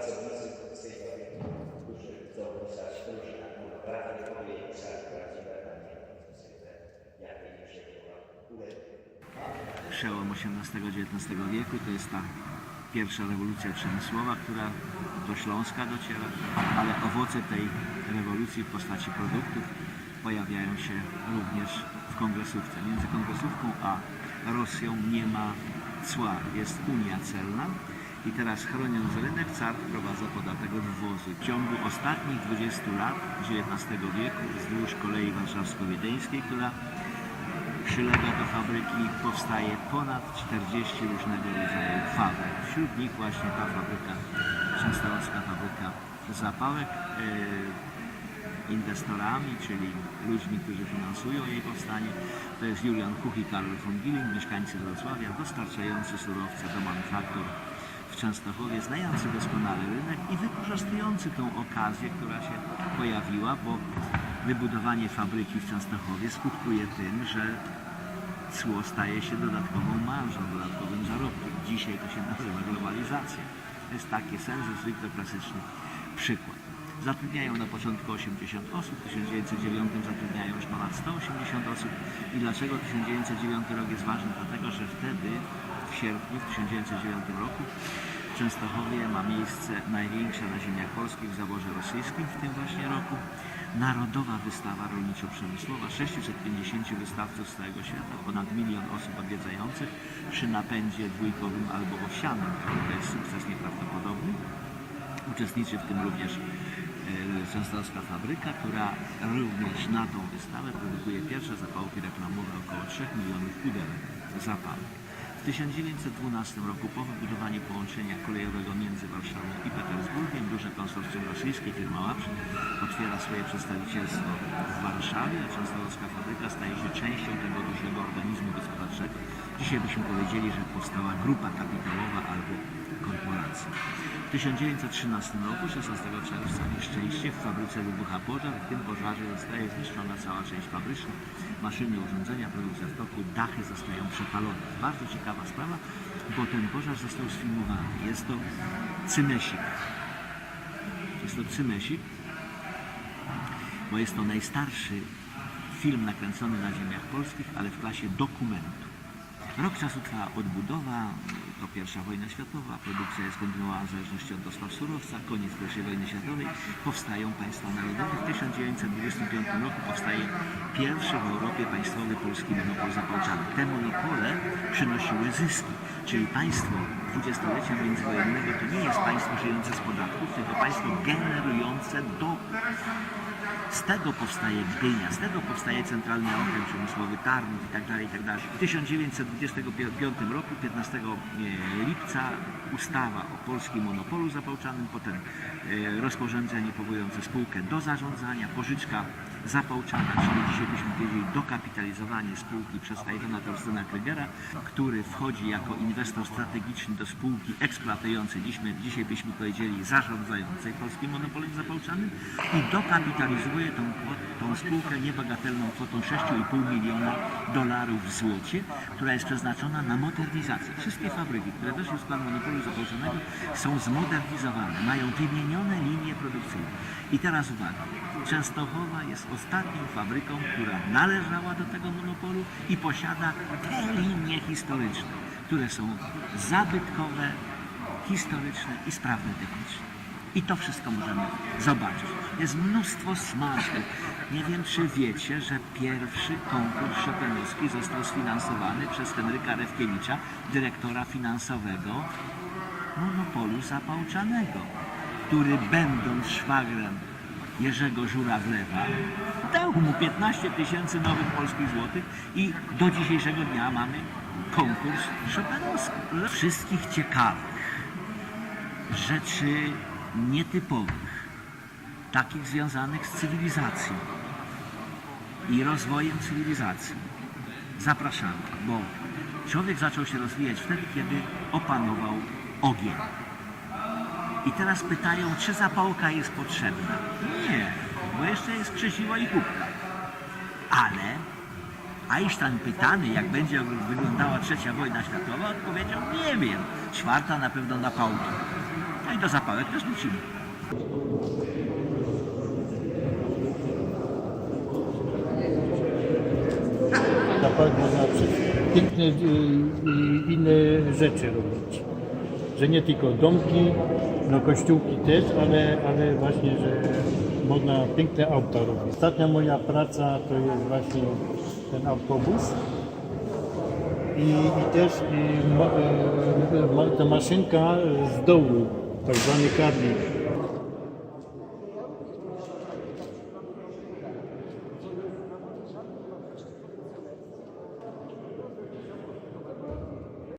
pracownicy Polskiej Kobiety, którzy chcą zostać duży akumulator pojęcia prawdziwego jakiej nie tak przebywa Przełom XVIII-XIX wieku to jest ta pierwsza rewolucja przemysłowa, która do Śląska dociera, ale owoce tej rewolucji w postaci produktów pojawiają się również w kongresówce. Między kongresówką a Rosją nie ma cła, jest unia celna. I teraz chroniąc rynek, car wprowadza podatek od wwozu. W ciągu ostatnich 20 lat XIX wieku wzdłuż kolei warszawsko-wiedeńskiej, która przylega do fabryki, powstaje ponad 40 różnego rodzaju fabryk. Wśród nich właśnie ta fabryka, częstochowska fabryka zapałek. Yy, inwestorami, czyli ludźmi, którzy finansują jej powstanie. To jest Julian Kuch i Karol von Gilling, mieszkańcy Wrocławia, dostarczający surowce do manufaktur w Częstochowie, znający doskonale rynek i wykorzystujący tą okazję, która się pojawiła, bo wybudowanie fabryki w Częstochowie skutkuje tym, że cło staje się dodatkową marżą, dodatkowym zarobkiem. Dzisiaj to się nazywa globalizacja. To jest taki sens, zwykle klasyczny przykład. Zatrudniają na początku 80 osób, w 1909 zatrudniają już ponad 180 osób. I dlaczego 1909 rok jest ważny? Dlatego, że wtedy w sierpniu w 1909 roku w Częstochowie ma miejsce największa na ziemiach polskich w zaborze rosyjskim w tym właśnie roku Narodowa Wystawa Rolniczo-Przemysłowa. 650 wystawców z całego świata, ponad milion osób odwiedzających przy napędzie dwójkowym albo owsianym. To jest sukces nieprawdopodobny. Uczestniczy w tym również e, Częstochowska fabryka, która również na tą wystawę produkuje pierwsze zapałki reklamowe około 3 milionów pudełek zapałek. W 1912 roku po wybudowaniu połączenia kolejowego między Warszawą i Petersburgiem rosyjskie, firma Łapsz, otwiera swoje przedstawicielstwo w Warszawie, a Częstochowska fabryka staje się częścią tego dużego organizmu gospodarczego. Dzisiaj byśmy powiedzieli, że powstała grupa kapitałowa albo korporacja. W 1913 roku, 16 czerwca, nieszczęście w fabryce wybucha pożar. W tym pożarze zostaje zniszczona cała część fabryczna, maszyny, urządzenia, produkcja w toku, dachy zostają przepalone. Bardzo ciekawa sprawa, bo ten pożar został sfilmowany. Jest to Cymesik. Jest to Cymesik, bo jest to najstarszy film nakręcony na ziemiach polskich, ale w klasie dokumentu. Rok czasu trwa odbudowa, to pierwsza wojna światowa, produkcja jest kontynuowana w zależności od dostaw surowca, koniec I wojny światowej, powstają państwa narodowe. W 1925 roku powstaje pierwszy w Europie państwowy polski monopol zapałczany. Te monopole przynosiły zyski, czyli państwo dwudziestolecia międzywojennego to nie jest państwo żyjące z podatków, tylko państwo generujące dochód. Z tego powstaje Gdynia, z tego powstaje Centralny Okręg Przemysłowy Tarnów i tak dalej, i tak. W 1925 roku, 15 lipca, ustawa o polskim monopolu zapałczanym, potem e, rozporządzenie powołujące spółkę do zarządzania, pożyczka zapałczana, czyli dzisiaj byśmy powiedzieli dokapitalizowanie spółki przez Iwana Torstena Krygera, który wchodzi jako inwestor strategiczny do spółki eksploatującej, dzisiaj, dzisiaj byśmy powiedzieli zarządzającej polskim monopolem zapałczanym i dokapitalizuje tą, tą spółkę niebagatelną kwotą 6,5 miliona dolarów w złocie, która jest przeznaczona na modernizację. Wszystkie fabryki, które weszły w skład monopolu zapałczonego są zmodernizowane, mają wymienione linie produkcyjne. I teraz uwaga, Częstochowa jest ostatnią fabryką, która należała do tego monopolu i posiada te linie historyczne, które są zabytkowe, historyczne i sprawne technicznie. I to wszystko możemy zobaczyć. Jest mnóstwo smaczków. Nie wiem, czy wiecie, że pierwszy konkurs Chopinowski został sfinansowany przez Henryka Rewkiewicza, dyrektora finansowego monopolu zapałczanego, który będąc szwagrem Jerzego Żurawlewa dał mu 15 tysięcy nowych polskich złotych i do dzisiejszego dnia mamy konkurs Chopinowski. Dla wszystkich ciekawych rzeczy nietypowych, takich związanych z cywilizacją i rozwojem cywilizacji. Zapraszamy, bo człowiek zaczął się rozwijać wtedy, kiedy opanował ogień. I teraz pytają, czy zapałka jest potrzebna. Nie, bo jeszcze jest krzesiwo i kubka. Ale Einstein pytany, jak będzie wyglądała trzecia wojna światowa, odpowiedział, nie wiem. Czwarta na pewno na pałki. No i do zapałek też wrócimy. Zapałek można piękne y, y, inne rzeczy robić. Że nie tylko domki, no kościółki też, ale, ale właśnie, że można piękne auta robić. Ostatnia moja praca to jest właśnie ten autobus. I, i też y, ma, y, ma, ta maszynka z dołu, tak zwany karnik.